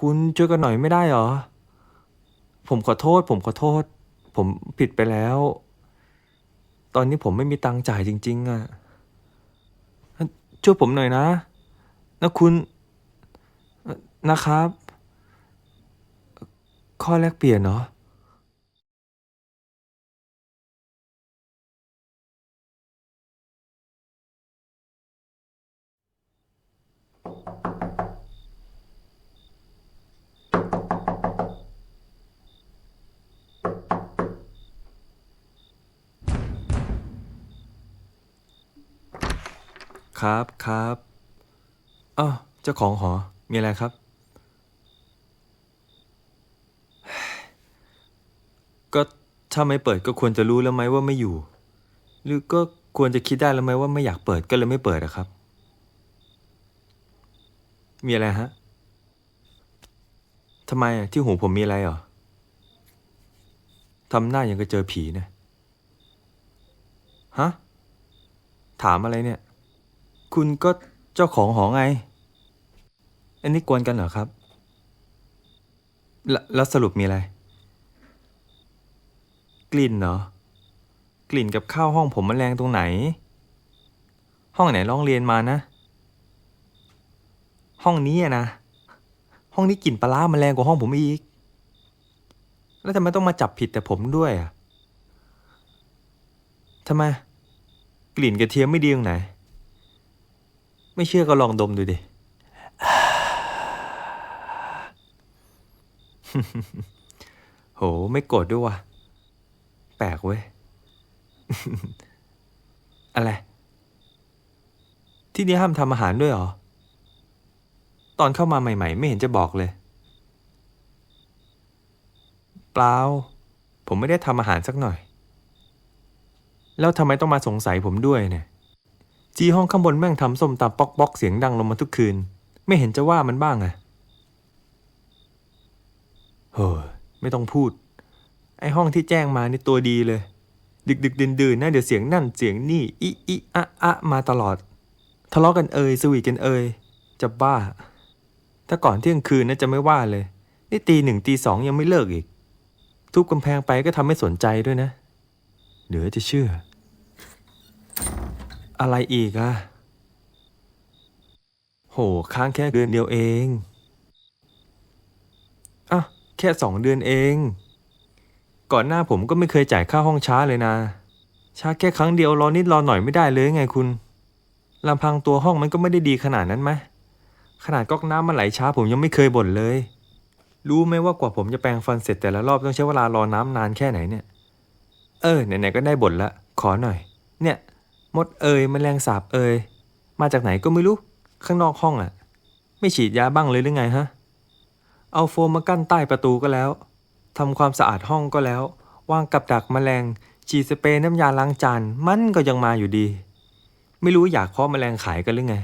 คุณช่วยกันหน่อยไม่ได้เหรอ ผมขอโทษ ผมขอโทษ ผมผิดไปแล้ว ตอนนี้ผมไม่มีตังค์จ่ายจริง ๆอะช่วยผมหน่อยนะ นะคุณ นะครับ ข้อแลกเปลี่ยนเนาะ ครับครับอ้าวเจ้าของหอ มีอะไรครับ ก็ถ้าไม่เปิดก็ควรจะรู้แล้วไหมว่าไม่อยู่ หรือก็ควรจะคิดได้แล้วไหมว่าไม่อยากเปิดก็เลยไม่เปิดอะครับ มีอะไรฮะทำไมอะที่หูผมมีอะไรเหรอทำหน้าอย่างกับเจอผีเนี่ยฮะ ถามอะไรเนี่ย คุณก็เจ้าของหอไง อันนี้กวนกันเหรอครับแล้วแล้วสรุปมีอะไร กลิ่นเหรอ กลิ่นกับข้าวห้องผมมันแรงตรงไหน ห้องไหนร้องเรียนมานะ ห้องนี้อะนะ ห้องนี้กลิ่นปลาร้ามันแรงกว่าห้องผมอีก แล้วทำไมต้องมาจับผิดแต่ผมด้วยอะทำไม กลิ่นกระเทียมไม่ดีตรงไหน ไม่เชื่อก็ลองดมดูดิ โห ไม่โกรธด้วยวะแปลกเว้ย อะไร ที่นี่ห้ามทำอาหารด้วยเหรอ ตอนเข้ามาใหม่ๆ ไม่เห็นจะบอกเลย เปล่า ผมไม่ได้ทำอาหารสักหน่อย แล้วทำไมต้องมาสงสัยผมด้วยเนี่ย จีห้องข้างบนแม่งทำส้มตำป๊อกป๊อกเสียงดังลงมาทุกคืน ไม่เห็นจะว่ามันบ้างอะเฮ้ยไม่ต้องพูด ไอห้องที่แจ้งมานี่ตัวดีเลย ดึกดึกดื่นดื่นนะเดี๋ยวเสียงนั่นเสียงนี่อิอิอะอะมาตลอด ทะเลาะกันเอ่ยสวีกันเอ่ยจะบ้า ถ้าก่อนเที่ยงคืนนะจะไม่ว่าเลย นี่ตีหนึ่งตีสองยังไม่เลิกอีก ทุบกำแพงไปก็ทำให้สนใจด้วยนะ เหลือจะเชื่อ อะไรอีกอะโห ค้างแค่เดือนเดียวเอง อะ แค่สองเดือนเอง ก่อนหน้าผมก็ไม่เคยจ่ายค่าห้องช้าเลยนะ ช้าแค่ครั้งเดียวรอนิดรอหน่อยไม่ได้เลยไงคุณลำพังตัวห้องมันก็ไม่ได้ดีขนาดนั้นไหมขนาดก๊อกน้ำมันไหลช้าผมยังไม่เคยบ่นเลย รู้ไหมว่ากว่าผมจะแปรงฟันเสร็จแต่ละรอบต้องใช้เวลารอน้ำนานแค่ไหนเนี่ย เออไหนๆก็ได้บ่นละ ขอหน่อย เนี่ย มดเอยแมลงสาบเอยมาจากไหนก็ไม่รู้ ข้างนอกห้องอะ่ะ ไม่ฉีดยาบ้างเลยหรือไงฮะ เอาโฟมมากั้นใต้ประตูก็แล้วทำความสะอาดห้องก็แล้ว วางกับดักแมลง ฉีดสเปรย์น้ำยาล้างจานมันก็ยังมาอยู่ดี ไม่รู้อยากเพาะแมลงขายกันหรือไง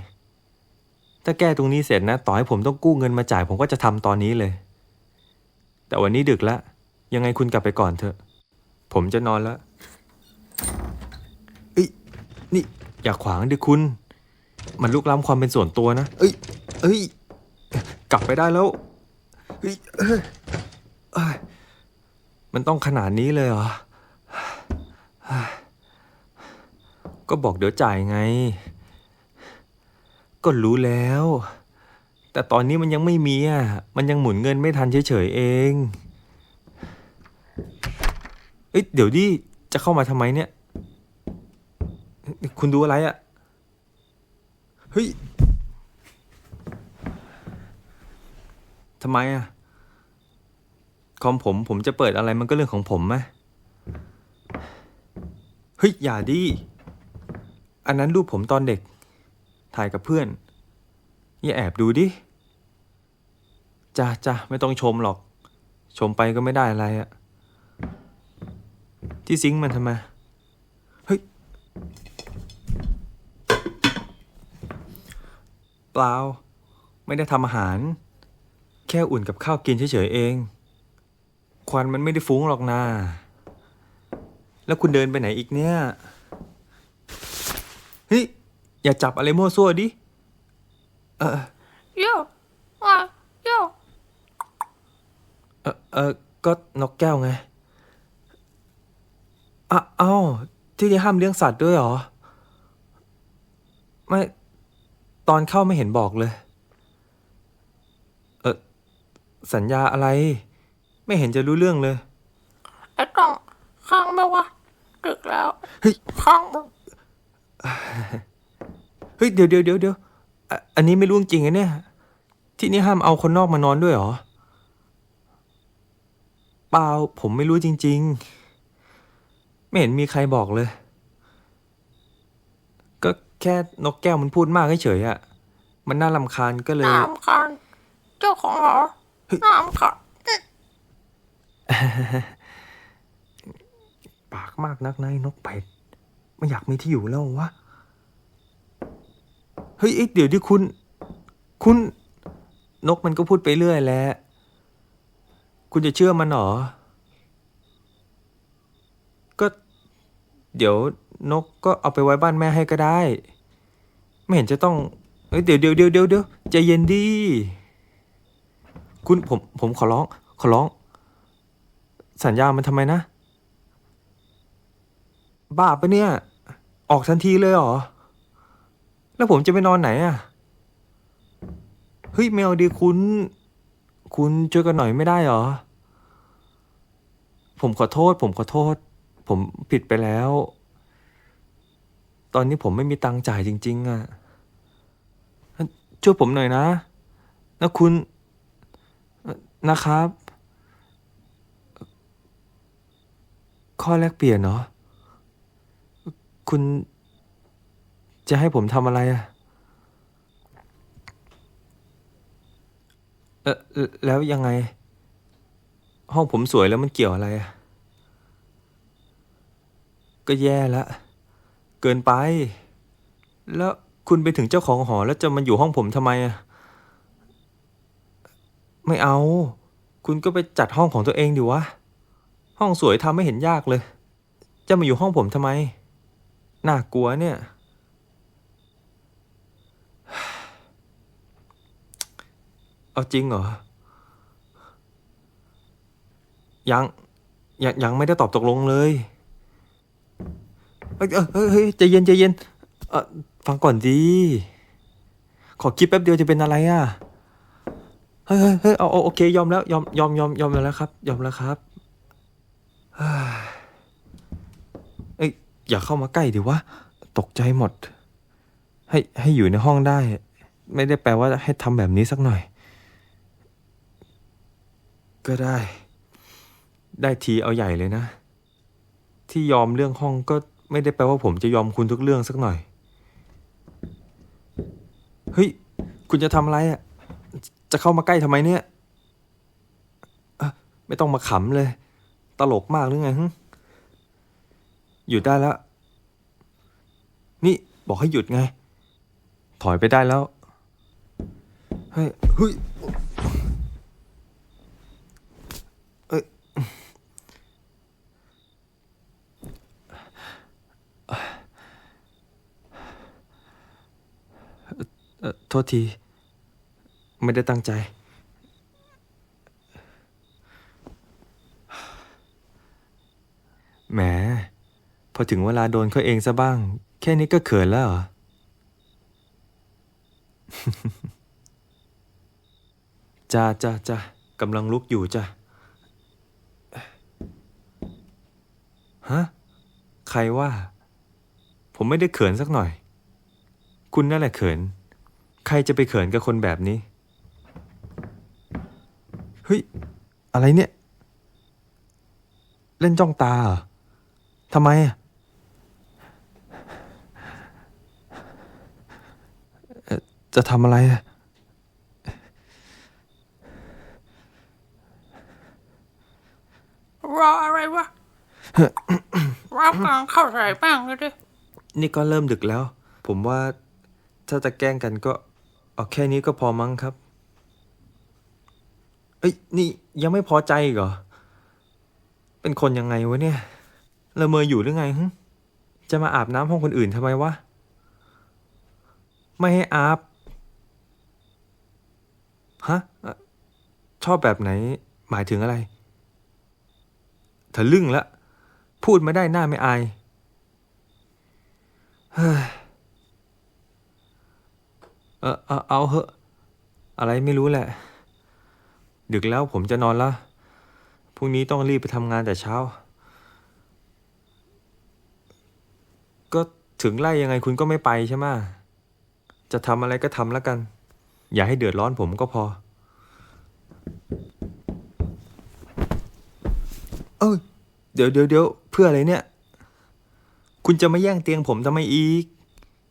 ถ้าแก้ตรงนี้เสร็จนะ ต่อให้ผมต้องกู้เงินมาจ่ายผมก็จะทำตอนนี้เลย แต่วันนี้ดึกแล้วยังไงคุณกลับไปก่อนเถอะ ผมจะนอนแล้ว เอ้ย นี่ อย่าขวางดิคุณ มันลุกล้ำความเป็นส่วนตัวนะ เอ้ย เอ้ย กลับไปได้แล้วเฮ้ยเอ้ยเอ้ยมันต้องขนาดนี้เลยเหรอก็บอกเดี๋ยวจ่ายไง ก็รู้แล้ว แต่ตอนนี้มันยังไม่มีอะ มันยังหมุนเงินไม่ทันเฉยๆเอง เอ้ยเดี๋ยวดิ จะเข้ามาทำไมเนี่ย คุณดูอะไรอะ่ะ เฮ้ยทำไมอะ่ะ คอมผมผมจะเปิดอะไรมันก็เรื่องของผมไหมเฮ้ย อย่าดิ อันนั้นรูปผมตอนเด็ก ถ่ายกับเพื่อน อย่าแอบดูดิจ้าจ้าไม่ต้องชมหรอก ชมไปก็ไม่ได้อะไรอะ ที่ซิงค์มันทำไม เฮ้ย เปล่า ไม่ได้ทำอาหาร แค่อุ่นกับข้าวกินเฉยๆเอง ควันมันไม่ได้ฟุ้งหรอกนา แล้วคุณเดินไปไหนอีกเนี่ย เฮ้ย อย่าจับอะไรมั่วซั่วดิ เออโยว่าโยเออก็นกแก้วไงอะเอ้าที่นี่ห้ามเลี้ยงสัตว์ด้วยเหรอ ไม่ ตอนเข้าไม่เห็นบอกเลย เออสัญญาอะไร ไม่เห็นจะรู้เรื่องเลย ไอ้ต้องข้างไม่วะดึกแล้วเฮ้ย ข้างเฮ้ยเดี๋ยวเดี๋ยวเดี๋ยวเดี๋ยวอะอันนี้ไม่รู้จริงๆไงเนี่ย ที่นี่ห้ามเอาคนนอกมานอนด้วยเหรอ เปล่าผมไม่รู้จริง ๆ ไม่เห็นมีใครบอกเลยก็ แค่นกแก้วมันพูดมากเฉยๆอะมันน่ารำคาญก็เลย น้ำคันเจ้าของหอน้ำคันปากมากนักนายนกเป็ดไม่อยากมีที่อยู่แล้ววะ เฮ้ยเอ๊ะเดี๋ยวดิคุณ คุณนกมันก็พูดไปเรื่อยแหล้ว คุณจะเชื่อมันเหรอ ก็ เดี๋ยวนกก็เอาไปไว้บ้านแม่ให้ก็ได้ ไม่เห็นจะต้องเฮ้ยเดี๋ยวเดี๋ยวเดี๋ยวเดี๋ยวเดี๋ยวใจเย็นดีคุณผมผมขอร้อง ขอร้อง สัญญามันทำไมนะ บ้าปะเนี่ย ออกทันทีเลยเหรอ แล้วผมจะไปนอนไหนอะ เฮ้ยไม่เอาดีคุณ คุณช่วยกันหน่อยไม่ได้เหรอ ผมขอโทษ ผมขอโทษ ผมผิดไปแล้ว ตอนนี้ผมไม่มีตังค์จ่ายจริง ๆอะช่วยผมหน่อยนะนะคุณนะครับ ข้อแลกเปลี่ยนเนาะคุณจะให้ผมทำอะไรอะเออเอ่อแล้วยังไง ห้องผมสวยแล้วมันเกี่ยวอะไรอะก็แย่ละ เกินไป แล้วคุณไปถึงเจ้าของหอแล้วจะมาอยู่ห้องผมทำไมอะไม่เอา คุณก็ไปจัดห้องของตัวเองดิวะ ห้องสวยทำไม่เห็นยากเลย จะมาอยู่ห้องผมทำไม น่ากลัวเนี่ย เอาจริงเหรอ ยัง ยังยังไม่ได้ตอบตกลงเลย อ้ยเฮ้ยเฮ้ยใจเย็นใจเย็นเออฟังก่อนดีขอคิดแป๊บเดียวจะเป็นอะไรอะเฮ้ยเฮ้ยเอาโอเคยอมแล้วยอมยอมยอมยอมแล้วครับ ยอมแล้วครับเอ้ยอย่าเข้ามาใกล้ดิวะตกใจหมด ให้ให้อยู่ในห้องได้ ไม่ได้แปลว่าให้ทำแบบนี้สักหน่อย ก็ได้ ได้ทีเอาใหญ่เลยนะ ที่ยอมเรื่องห้องก็ ไม่ได้แปลว่าผมจะยอมคุณทุกเรื่องสักหน่อย เฮ้ย คุณจะทำอะไรอะ จะเข้ามาใกล้ทำไมเนี่ย ไม่ต้องมาขำเลย ตลกมากหรือไงฮึหยุดได้แล้ว นี่บอกให้หยุดไง ถอยไปได้แล้ว เฮ้ยเฮ้ย เอ่อโทษที ไม่ได้ตั้งใจ แหม พอถึงเวลาโดนเขาเองซะบ้าง แค่นี้ก็เขินแล้วเหรอ จ้าจ้าจ้ากำลังลุกอยู่จ้าฮะ ใครว่า ผมไม่ได้เขินสักหน่อย คุณนั่นแหละเขิน รจะไปเขินกับคนแบบนี้ เฮ้ย อะไรเนี่ย เล่นจ้องตาเหรอทำไมอะเอ่อจะทำอะไรอะรออะไรวะ รับกลางเข้าใส่แป้งเลยดิ นี่ก็เริ่มดึกแล้ว ผมว่าถ้าจะแกล้งกันก็ เอาแค่นี้ก็พอมั้งครับ เอ้ยนี่ยังไม่พอใจอีกเหรอ เป็นคนยังไงวะเนี่ยละเมออยู่หรือไงฮึจะมาอาบน้ำห้องคนอื่นทำไมวะ ไม่ให้อาบ ฮะ ชอบแบบไหน หมายถึงอะไรทะลึ่งละ พูดไม่ได้หน้าไม่อาย เฮ้ย เออเอาเหอะ อะไรไม่รู้แหละ ดึกแล้วผมจะนอนละพรุ่งนี้ต้องรีบไปทำงานแต่เช้า ก็ถึงไล่ยังไงคุณก็ไม่ไปใช่ไหมจะทำอะไรก็ทำแล้วกัน อย่าให้เดือดร้อนผมก็พอ เอ้ยเดี๋ยวเดี๋ยวเดี๋ยวเพื่ออะไรเนี่ย คุณจะมาแย่งเตียงผมทำไมอีก